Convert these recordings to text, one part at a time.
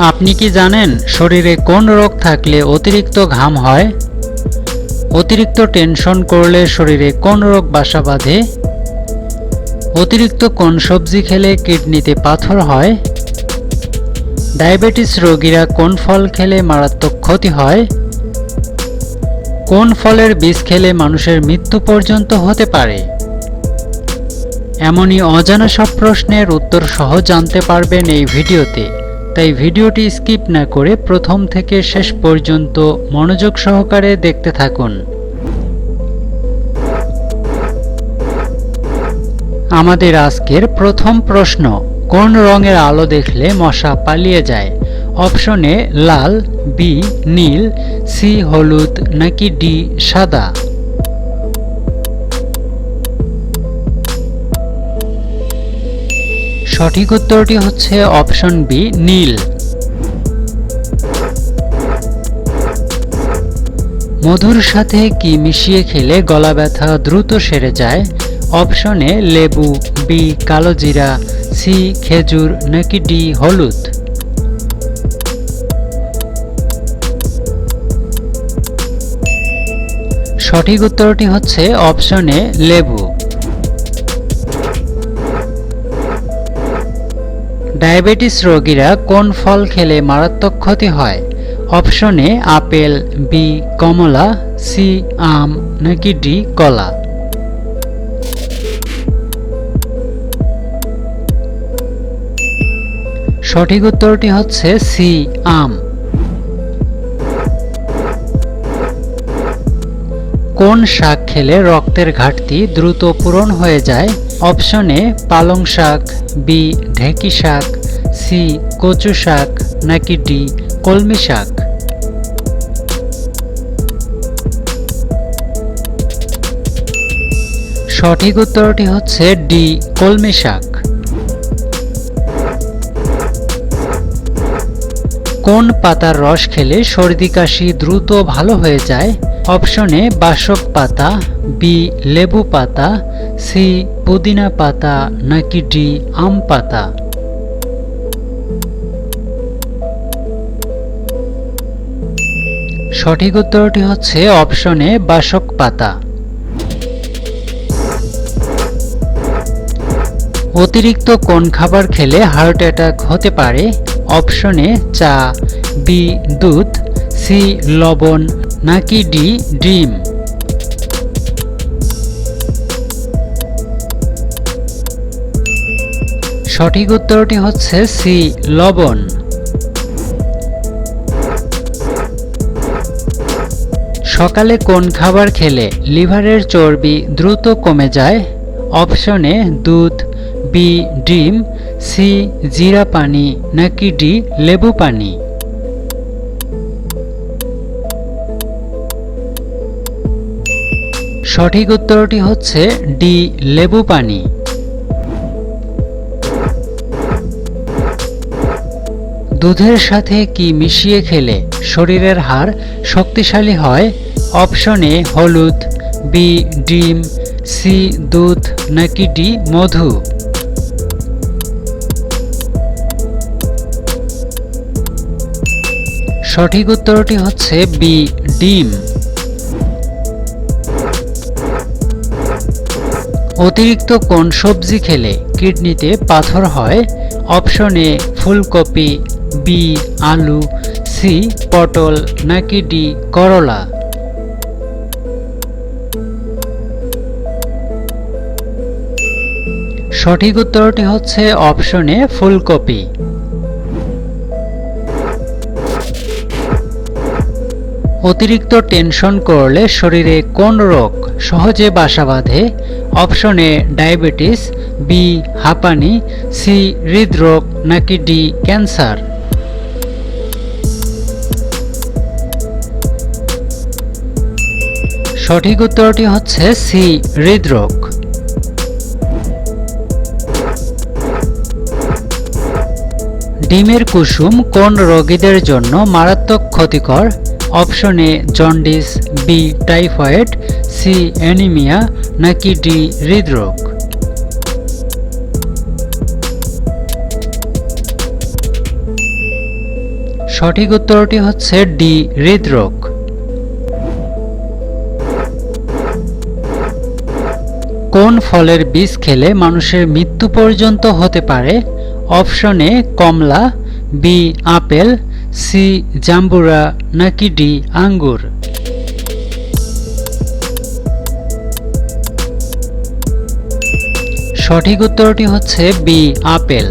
আপনি কি জানেন শরীরে কোন রোগ থাকলে অতিরিক্ত ঘাম হয়? অতিরিক্ত টেনশন করলে শরীরে কোন রোগ বাসা বাঁধে? অতিরিক্ত কোন সবজি খেলে কিডনিতে পাথর হয়? ডায়াবেটিস রোগীরা কোন ফল খেলে মারাত্মক ক্ষতি হয়? কোন ফলের বীজ খেলে মানুষের মৃত্যু পর্যন্ত হতে পারে? এমনই অজানা সব প্রশ্নের উত্তর সহ জানতে পারবেন এই ভিডিওতে। তাই ভিডিওটি স্কিপ না করে প্রথম থেকে শেষ পর্যন্ত মনোযোগ সহকারে দেখতে থাকুন। আমাদের আজকের প্রথম প্রশ্ন, কোন রঙের আলো দেখলে মশা পালিয়ে যায়? অপশনে লাল, বি, নীল, সি, হলুদ, নাকি ডি, সাদা? সঠিক উত্তরটি হচ্ছে অপশন বি, নীল। মধুর সাথে কি মিশিয়ে খেলে গলা ব্যথা দ্রুত সেরে যায়? অপশনে লেবু, বি কালোজিরা সি, খেজুর, নাকি ডি, হলুদ? সঠিক উত্তরটি হচ্ছে অপশনে লেবু। ডায়াবেটিস রোগীরা কোন ফল খেলে মারাত্মক ক্ষতি হয়? অপশনে আপেল, বি, কমলা, সি, আম, নাকি ডি, কলা? সঠিক উত্তরটি হচ্ছে সি, আম। কোন শাক খেলে রক্তের ঘাটতি দ্রুত পূরণ হয়ে যায়? অপশনে পালং শাক বি ঢেকি শাক সি কচু শাক নাকি ডি কলমি শাক সঠিক উত্তরটি হচ্ছে ডি কলমি শাক কোন পাতার রস খেলে সর্দি কাশি দ্রুত ভালো হয়ে যায়? অপশনে বাসক পাতা বি লেবু পাতা সি পুদিনা পাতা নাকি ডি আম পাতা? সঠিক উত্তরটি হচ্ছে অপশনে বাসক পাতা। অতিরিক্ত কোন খাবার খেলে হার্ট অ্যাটাক হতে পারে? অপশনে চা, বি, দুধ, সি, লবণ, নাকি ডি, ডিম? সঠিক উত্তরটি হচ্ছে সি, লবণ। সকালে কোন খাবার খেলে লিভারের চর্বি দ্রুত কমে যায়? অপশনে দুধ, বি, ডিম, সি, জিরা পানি, নাকি ডি, লেবু পানি। সঠিক উত্তরটি হচ্ছে ডি, লেবু পানি। দুধের সাথে কি মিশিয়ে খেলে শরীরের হাড় শক্তিশালী হয়? অপশনে হলুদ, বি, ডিম, সি, দুধ, নাকি ডি, মধু? সঠিক উত্তরটি হচ্ছে বি, ডিম। অতিরিক্ত কোন সবজি খেলে কিডনিতে পাথর হয়? অপশনে ফুলকপি বি, আলু, সি, পটল নাকি ডি, করলা? সঠিক উত্তরটি হচ্ছে অপশনে ফুলকপি। অতিরিক্ত টেনশন করলে শরীরে কোন রোগ সহজে বাসা বাঁধে? অপশনে ডায়াবেটিস, বি, হাঁপানি, সি, হৃদরোগ নাকি ডি, ক্যান্সার? সঠিক উত্তরটি হচ্ছে সি, হৃদরোগ। ডিমের কুসুম কোন রোগীদের জন্য মারাত্মক ক্ষতিকর? অপশনে jaundice, B, typhoid, C, anaemia, নাকি ডি, হৃদরোগ। সঠিক উত্তরটি হচ্ছে ডি, হৃদরোগ। কোন ফলের বীজ খেলে মানুষের মৃত্যু পর্যন্ত হতে পারে? অপশনে কমলা, বি, আপেল, সি, জাম্বুরা, নাকি ডি, আঙ্গুর? সঠিক উত্তরটি হচ্ছে বি, আপেল।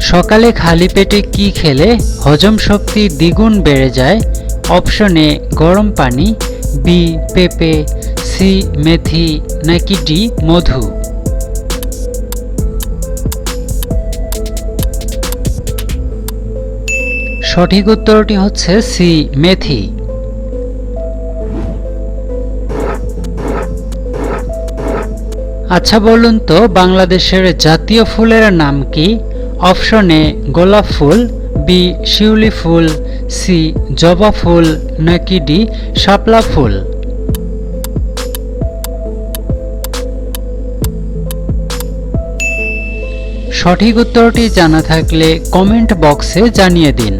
সকালে খালি পেটে কি খেলে হজম শক্তি দ্বিগুণ বেড়ে যায়? অপশনে গরম পানি বি পেঁপে সি মেথি, নাকি ডি মধু। সঠিক উত্তরটি হচ্ছে সি মেথি। আচ্ছা বলুন তো, বাংলাদেশের জাতীয় ফুলের নাম কি? অপশনে গোলাপ ফুল বি শিউলি ফুল, সি জবা ফুল, নাকি ডি শাপলা ফুল? সঠিক উত্তরটি জানা থাকলে কমেন্ট বক্সে জানিয়ে দিন।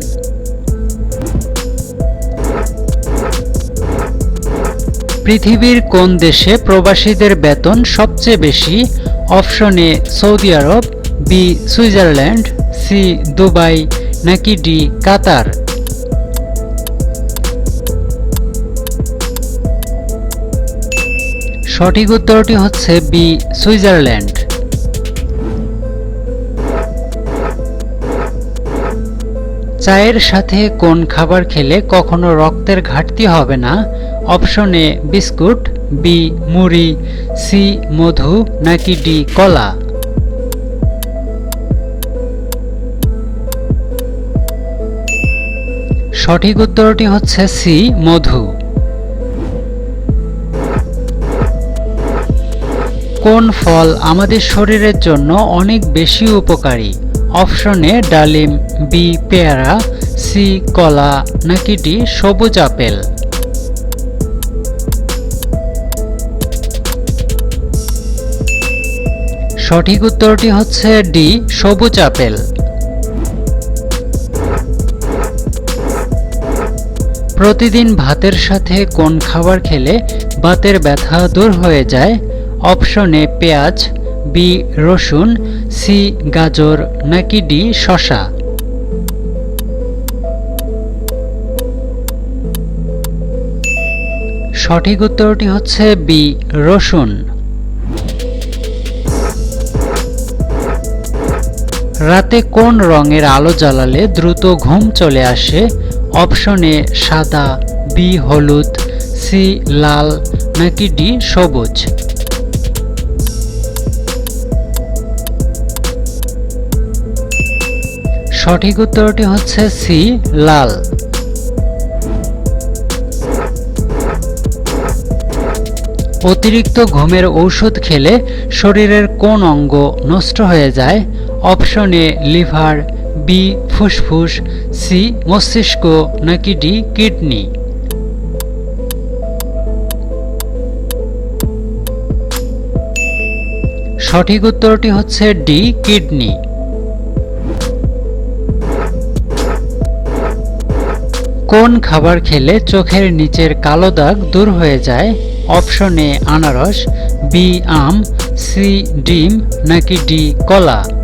পৃথিবীর কোন দেশে প্রবাসীদের বেতন সবচেয়ে বেশি? অপশনে Saudi Arab, B Switzerland, C Dubai নাকি ডি, কাতার? সঠিক উত্তরটি হচ্ছে বি, সুইজারল্যান্ড। চায়ের সাথে কোন খাবার খেলে কখনো রক্তের ঘাটতি হবে না? অপশনে বিস্কুট, বি, মুড়ি, সি, মধু, নাকি ডি, কলা? সঠিক উত্তরটি হচ্ছে সি, মধু। কোন ফল আমাদের শরীরের জন্য অনেক বেশি উপকারী? অপশনে ডালিম, বি, পেয়ারা, সি, কলা, নাকি ডি, সবুজ আপেল। সঠিক উত্তরটি হচ্ছে ডি, সবুজ আপেল। প্রতিদিন ভাতের সাথে কোন খাবার খেলে বাতের ব্যথা দূর হয়ে যায়? অপশনে পেঁয়াজ বি রসুন সি গাজর, নাকি ডি শশা সঠিক উত্তরটি হচ্ছে বি রসুন। রাতে কোন রঙের আলো জ্বালালে দ্রুত ঘুম চলে আসে? অপশনে সাদা বি হলুদ সি লাল, নাকি ডি সবুজ? সঠিক উত্তরটি হচ্ছে সি লাল। অতিরিক্ত ঘুমের ঔষধ খেলে শরীরের কোন অঙ্গ নষ্ট হয়ে যায়? অপশনে লিভার বি ফুসফুস, সি মস্তিষ্ক, নাকি ডি কিডনি? সঠিক উত্তরটি হচ্ছে ডি কিডনি। কোন খাবার খেলে চোখের নিচের কালো দাগ দূর হয়ে যায়? অপশনে আনারস, বি আম, সি ডিম, নাকি ডি কলা?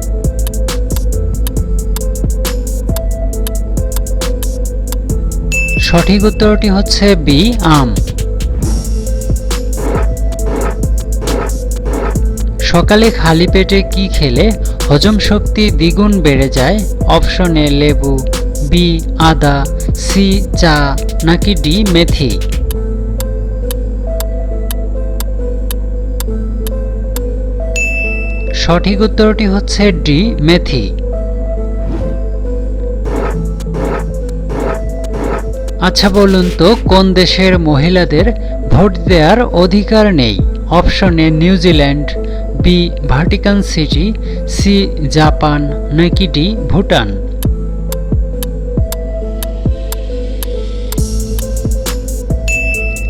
সঠিক উত্তরটি হচ্ছে বি, আম। সকালে খালি পেটে কি খেলে হজম শক্তি দ্বিগুণ বেড়ে যায়? অপশনে লেবু, বি, আদা, সি, চা, নাকি ডি, মেথি? সঠিক উত্তরটি হচ্ছে ডি, মেথি। আচ্ছা বলুন তো, কোন দেশের মহিলাদের ভোট দেওয়ার অধিকার নেই? অপশনে New Zealand B Vatican City, C, Japan, নাকি ডি, ভুটান?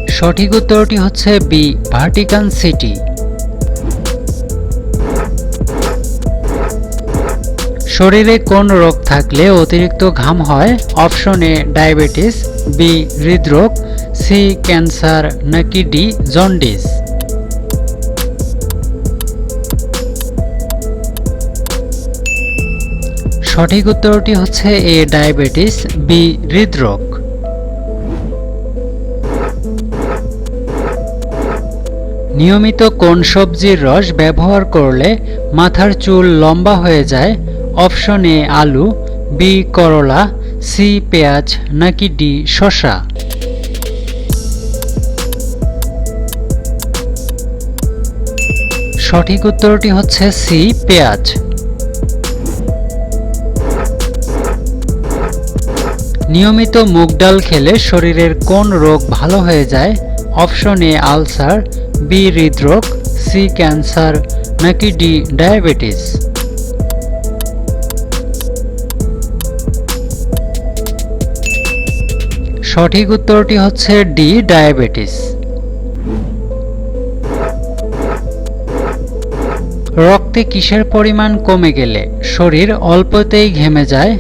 সঠিক উত্তরটি হচ্ছে বি ভার্টিকান সিটি। শরীরে কোন রোগ থাকলে অতিরিক্ত ঘাম হয়? অপশন এ, ডায়াবেটিস, বি, হৃদরোগ, সি, ক্যান্সার, নাকি ডি, জন্ডিস। সঠিক উত্তরটি হচ্ছে এ, ডায়াবেটিস, বি, হৃদরোগ। নিয়মিত কোন সবজির রস ব্যবহার করলে মাথার চুল লম্বা হয়ে যায়? অপশন এ আলু বি করলা সি পেঁয়াজ, নাকি ডি শসা? সঠিক উত্তরটি হচ্ছে সি পেঁয়াজ। নিয়মিত মুগ ডাল খেলে শরীরের কোন রোগ ভালো হয়ে যায়? অপশন এ আলসার বি হৃদরোগ সি ক্যান্সার, নাকি ডি ডায়াবেটিস? সঠিক উত্তরটি হচ্ছে ডি, ডায়াবেটিস। রক্তে কিসের পরিমাণ কমে গেলে শরীর অল্পতেই ঘেমে যায়?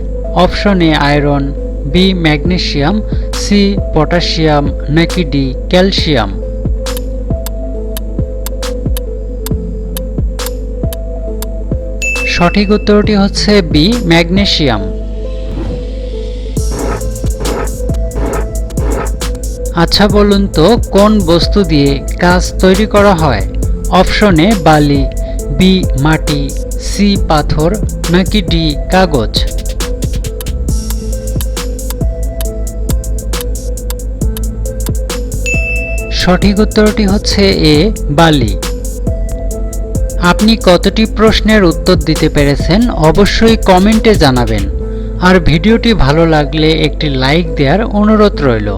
Option A, iron, B magnesium C, potassium, নাকি ডি, ক্যালসিয়াম। সঠিক উত্তরটি হচ্ছে বি, ম্যাগনেসিয়াম। আচ্ছা বলুন তো, কোন বস্তু দিয়ে কাজ তৈরি করা হয়? অপশনে বালি, বি, মাটি, সি, পাথর, নাকি ডি, কাগজ? সঠিক উত্তরটি হচ্ছে এ, বালি। আপনি কতটি প্রশ্নের উত্তর দিতে পেরেছেন অবশ্যই কমেন্টে জানাবেন। আর ভিডিওটি ভালো লাগলে একটি লাইক দেওয়ার অনুরোধ রইল।